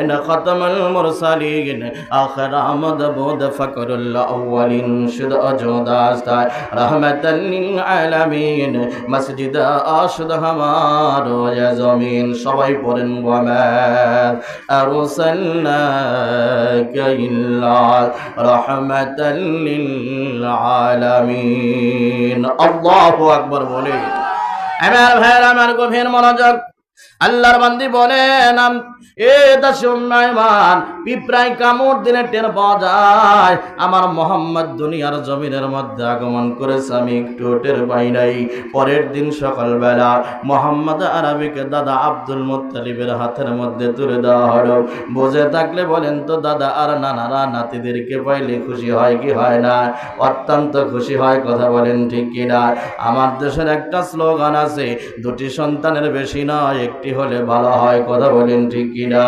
বাইনা খতমুল মুরসালিন আখির আমদ বুদ ফকরুল আউয়ালিন শুদ অজোদাস্তার রহমতাল লিল আলামিন মসজিদ আশুদ হামার জমিন সবাই পড়েন ওয়ামা আরসালনাকা ইল্লা রাহমাতাল লিল আলামিন আল্লাহু আকবার বলে আমার ভাইয়ের, আমার গভীর মনোযোগ আল্লাহর বান্দি বলেন এ দাসমান পিঁপড়ায় কামড় দিলে টের পাওয়া যায়। আমার মোহাম্মদ দুনিয়ার জমিনের মধ্যে আগমন করেছে, আমি একটু টের পাই নাই। পরের দিন সকালবেলা মোহাম্মদ আরবিকে দাদা আব্দুল মুত্তালিবের হাতের মধ্যে তুলে দেওয়া হলো। বুঝে থাকলে বলেন, তো দাদা আর নানারা নাতিদেরকে পাইলে খুশি হয় কি হয় না? অত্যন্ত খুশি হয়, কথা বলেন, ঠিক কিনা আমার দেশের একটা স্লোগান আছে, দুটি সন্তানের বেশি নয়, একটি হলে ভালো হয়, কথা বলেন ঠিক কিনা?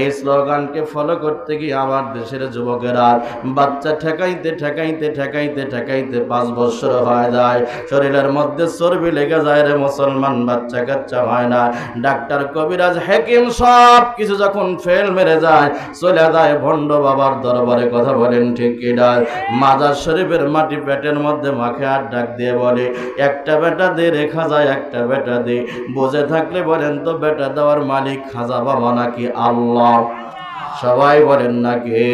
এই স্লোগানকে ফলো করতে গিয়ে আমার দেশের যুবকেরা বাচ্চা ঠেকাইতে ঠেকাইতে ঠেকাইতে ঠেকাইতে পাঁচ বছর হয়ে যায়। শরীরের মধ্যে চর্বি লেগে যায় রে মুসলমান, বাচ্চা কাচ্চা হয় না। ডাক্তার কবিরাজ হাকিম সব কিছু যখন ফেল মেরে যায়, চলে যায় ভণ্ড বাবার দরবারে, কথা বলেন ঠিক কিনা? মাজার শরীফের মাটি পেটের মধ্যে মাখে আর ডাক দিয়ে বলে, একটা বেটা দে, রেখা যায়, একটা বেটা দে। বুঝে থাকলে বলেন তো বেটা দেওয়ার মালিক খাজা বাবা নাকি আল্লাহ? সবাই বলেন নাকি?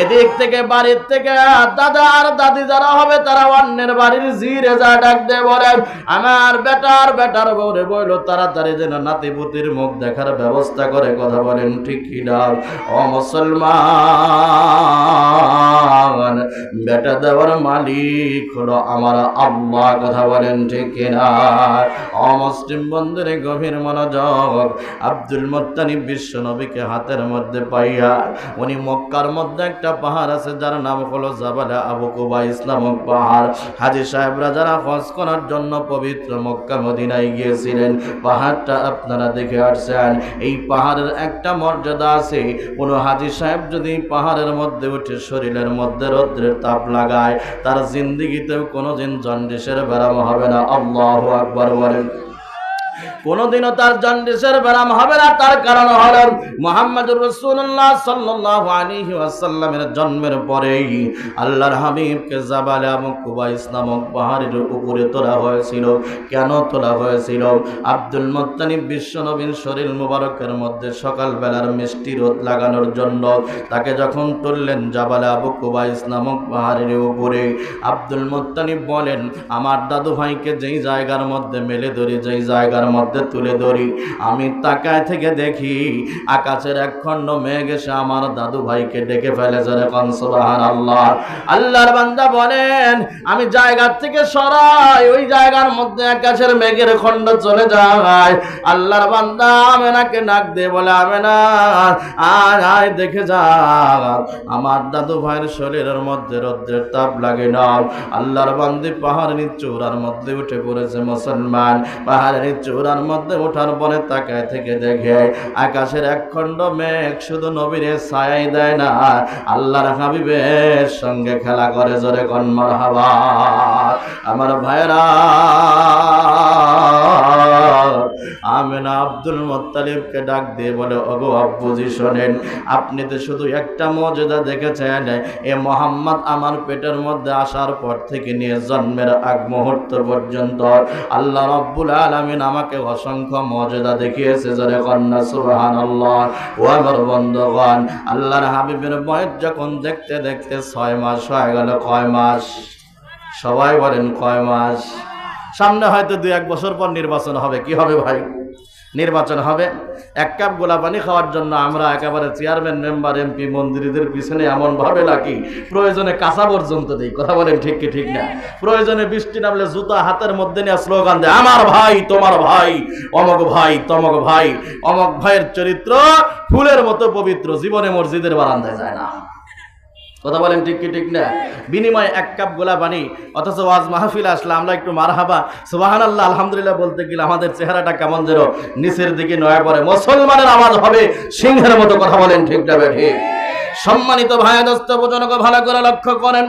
এদিক থেকে, বাড়ির থেকে, দাদা আর দাদি যারা হবে, তারা অন্যের বাড়ির জিরে যা ডাক দিয়ে বলেন, আমার বেটার বেটার বউরে বইল তাড়াতাড়ি যেন নাতিপুতির মুখ দেখার ব্যবস্থা করে কথা বলেন, ঠিক কিনা ও মুসলমান, বেটা দেওয়ার মালিক হলো আমার আল্লাহ, কথা বলেন, ঠিক কিনা অমুসলিম বন্ধুরে গভীর মনোযোগ, আব্দুল মোত্তানিব বিশ্ব নবীকে হাতের মধ্যে পাইয়া, উনি মক্কার মধ্যে একটা পাহাড় আছে, যার নাম হলো জাবালা আবু কুবা ইসলামক পাহাড়। হাজি সাহেবরা যারা হজ করার জন্য পবিত্র মক্কা মদিনায় গিয়েছিলেন, পাহাড়টা আপনারা দেখে আসছেন। এই পাহাড়ের একটা মর্যাদা আছে, কোনো হাজি সাহেব যদি পাহাড়ের মধ্যে উঠে শরীরের মধ্যে রৌদ্রের তাপ লাগায়, তার জিন্দিগিতেও কোনোদিন জন্ডিসের ব্যারাম হবে না। আল্লাহ আকবর বলেন। কোনোদিনও তার জন্ডিসের ব্যারাম হবে না। তার কারণ হল মোহাম্মদুর রসুল্লাহ সাল্লাহ আলাইহি ওয়াসাল্লামের জন্মের পরেই আল্লাহর হাবিবকে জাবালে কুবা ইসলামক পাহাড়ের উপরে তোলা হয়েছিল। কেন তোলা হয়েছিল? আব্দুল মোত্তানিব বিশ্বনবীন শরীর মুবারকের মধ্যে সকালবেলার মিষ্টি রোদ লাগানোর জন্য তাকে যখন তুললেন জাবালে আবু কুবা ইসলামক পাহাড়ের উপরে, আব্দুল মোত্তানিব বলেন, আমার দাদু ভাইকে যেই জায়গার মধ্যে মেলে ধরে, যেই জায়গার মধ্যে তুলে ধরি। আমি তাকায় থেকে দেখি, আকাশের এক খণ্ড মেঘ এসে আমার দাদু ভাইকে ডেকে ফেলেছে রে কনসবাহান আল্লাহ আল্লাহর বান্দা বলেন, আমি জায়গার থেকে সরাই, ওই জায়গার মধ্যে আকাশের মেঘের খণ্ড চলে যায়। আল্লাহর বান্দা আমেনাকে ডাক দিয়ে বলে, আমেনা, আয় আয়, দেখে যা আমার দাদু ভাইয়ের শরীরের মধ্যে রৌদ্রের তাপ লাগে না। আল্লাহর বান্দি পাহাড়ের চূড়ার মধ্যে উঠে পড়েছে মুসলমান। পাহাড়ের চূড়ার মধ্যে ওঠার পরে তাকায় থেকে দেখে আকাশের এক খণ্ড মেঘ শুধু নবীরে ছায়াই দেয় না, আল্লাহর হাবিবের সঙ্গে খেলা করে জোরে কন্মার হাওয়া আমার ভাইরা আমেনা আব্দুল মোত্তালিবকে ডাক দিয়ে বলে, ওগো আব্বুজি শোনেন, আপনি তো শুধু একটা মর্যাদা দেখেছেন এ মোহাম্মদ আমার পেটের মধ্যে আসার পর থেকে নিয়ে জন্মের আগ মুহূর্ত পর্যন্ত আল্লাহ রব্বুল আলমিন আমাকে অসংখ্য মর্যাদা দেখিয়েছে যারা কন্যা সুবাহান আল্লাহ ও আমার বন্ধগণ, আল্লাহর হাবিবের বয়স যখন দেখতে দেখতে ছয় মাস হয়ে গেল, কয় মাস? সবাই বলেন কয় মাস? সামনে হয়তো দু এক বছর পর নির্বাচন হবে। কি হবে ভাই? নির্বাচন হবে। এক কাপ গোলা পানি খাওয়ার জন্য আমরা একেবারে চেয়ারম্যান মেম্বার এমপি মন্ত্রীদের পিছনে এমন ভাবে লাগি প্রয়োজনে কাঁচা পর্যন্ত দিই। কথা বলেন ঠিক কি ঠিক না? প্রয়োজনে বৃষ্টি নামলে জুতা হাতের মধ্যে নিয়ে স্লোগান দেয়, আমার ভাই, তোমার ভাই, অমক ভাই, তমক ভাই। অমক ভাইয়ের চরিত্র ফুলের মতো পবিত্র, জীবনে মসজিদের বারান্দায় যায় না। কথা বলেন ঠিক কি, ঠিক না? বিনিময়ে এক কাপ গোলা পানি অথচ ওয়াজ মাহফিল আসলে আমরা একটু মারহাবা। সুবাহান আল্লাহ আলহামদুলিল্লাহ বলতে গেলে আমাদের চেহারাটা কেমন যেন নিচের দিকে নয়া পড়ে। মুসলমানের আওয়াজ হবে, সিংহের মতো কথা বলেন ঠিক না ঠিক সম্মানিত ভাইদস্ত বোজনক ভালো করে লক্ষ্য করেন।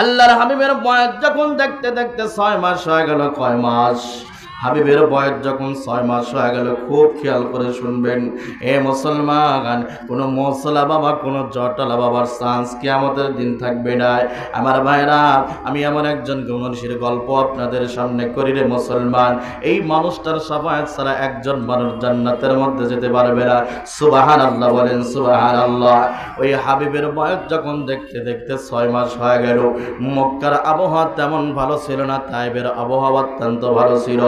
আল্লাহর হাবিবের বয়স যখন দেখতে দেখতে ছয় মাস হয়ে গেল, কয় মাস? হাবিবের বয়স যখন ছয় মাস হয়ে গেল, খুব খেয়াল করে শুনবেন। এ মুসলমান, কোনো মশলা বাবা, কোনো জটলা বাবার চান্স কি আমাদের দিন থাকবে না। আমার ভাইরা, আমি এমন একজন মানুষের গল্প আপনাদের সামনে করি রে মুসলমান। এই মানুষটার সবাই ছাড়া একজন মানুষ জান্নাতের মধ্যে যেতে পারবে না। সুবাহান আল্লাহ বলেন সুবাহান আল্লাহ ওই হাবিবের বয়স যখন দেখতে দেখতে ছয় মাস হয়ে গেল, মক্কার আবহাওয়া তেমন ভালো ছিল না, তাইবের আবহাওয়া অত্যন্ত ভালো ছিল।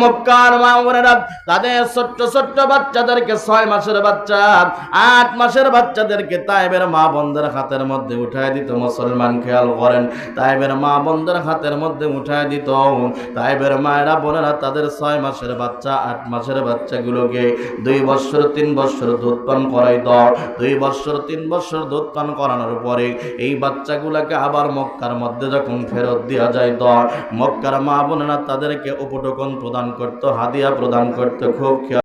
মক্কার মা তাদের ছোট্ট ছোট্ট বাচ্চাদেরকে ছয় মাসের বাচ্চা, আট মাসের বাচ্চাদেরকে তাইবের মা বন্ধের হাতের মধ্যে উঠায় দিত, মুসলমান খেয়াল করেন, তাইবের মা বন্ধের হাতের মধ্যে উঠায় দিত। তাইবের মায়েরা বোনেরা তাদের ছয় মাসের বাচ্চা, আট মাসের বাচ্চাগুলোকে দুই বছর, তিন বছর দুধ পান করাই দাও দুই বছর, তিন বছর দুধ পান করানোর পরে এই বাচ্চাগুলোকে আবার মক্কার মধ্যে যখন ফেরত দেওয়া যায় তো মক্কার মা বোনেরা তাদেরকে উপটোকন প্রদান করতো হাদিয়া প্রদান করতো খুব খেয়াল